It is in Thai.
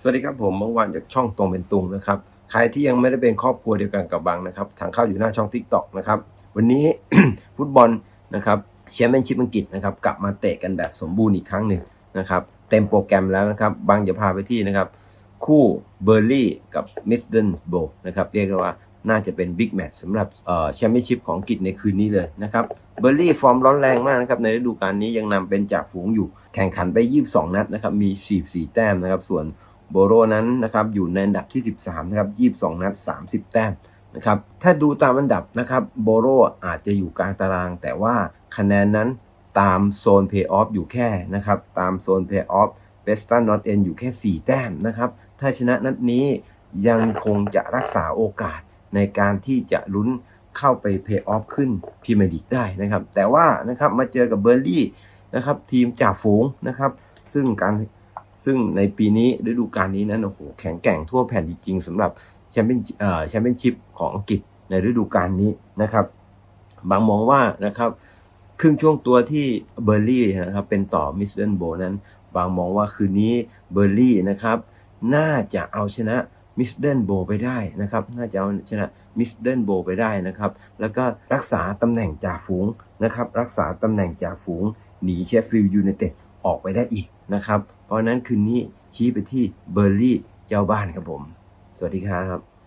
สวัสดีครับผมเมื่อวานจากช่องตรงเป็นตุงนะครับ ใครที่ยังไม่ได้เป็นครอบครัวเดียวกันกับบังนะครับ ทางเข้าอยู่หน้าช่อง Tik t o อกนะครับ วันนี้ ฟุตบอลนะครับแชมเปี้ยนชิพอังกฤษนะครับ กลับมาเตะกันแบบสมบูรณ์อีกครั้งหนึ่งนะครับ เต็มโปรแกรมแล้วนะครับบังจะพาไปที่นะครับ คู่เบอร์ลี่กับมิสเดิลโบนะครับ เรียกได้ว่าน่าจะเป็นบิ๊กแมตช์สำหรับแชมเปี้ยนชิพของอังกฤษในคืนนี้เลยนะครับ เบอร์ลี่ฟอร์มร้อนแรงมากนะครับ ในฤดูกาลนี้ยังนำเป็นจ่าฝูงอยู่ แข่งขันไป 22 นัดนะครับ มี 44 แต้มนะครับ ส่วน โบโรนั้นนะครับอยู่ในอันดับที่ 13นะครับ22 นัด 30 แต้มนะครับถ้าดูตามอันดับนะครับโบโรอาจจะอยู่กลางตาราง แต่ว่าคะแนนนั้นตามโซนเพย์ออฟอยู่แค่นะครับตามโซนเพย์ออฟเบสตันนอตเอ็นอยู่แค่ 4 แต้มนะครับถ้าชนะนัดนี้ยังคงจะรักษาโอกาสในการที่จะลุ้นเข้าไปเพย์ออฟขึ้นพรีเมียร์ลีกได้นะครับแต่ว่านะครับมาเจอกับเบอร์ลี่นะครับทีมจ่าฝูงนะครับซึ่งการ ซึ่งในปีนี้ฤดูกาลนี้นั้นโอ้โหแข็งแกร่งทั่วแผ่นจริงๆสำหรับแชมเปี้ยนเอ่อแชมเปี้ยนชิพของอังกฤษในฤดูกาลนี้นะครับ บางมองว่านะครับครึ่งช่วงตัวที่เบอร์ลี่นะครับเป็นต่อมิสเดิลโบนั้น บางมองว่าคืนนี้เบอร์ลี่นะครับน่าจะเอาชนะมิสเดิลโบไปได้นะครับ น่าจะเอาชนะมิสเดิลโบไปได้นะครับ แล้วก็รักษาตำแหน่งจ่าฝูงนะครับ รักษาตำแหน่งจ่าฝูงหนีเชฟฟิลด์ยูไนเต็ด ออกไปได้อีกนะครับ เพราะนั้นคืนนี้ชี้ไปที่เบอร์ลี่เจ้าบ้านครับผม สวัสดีครับ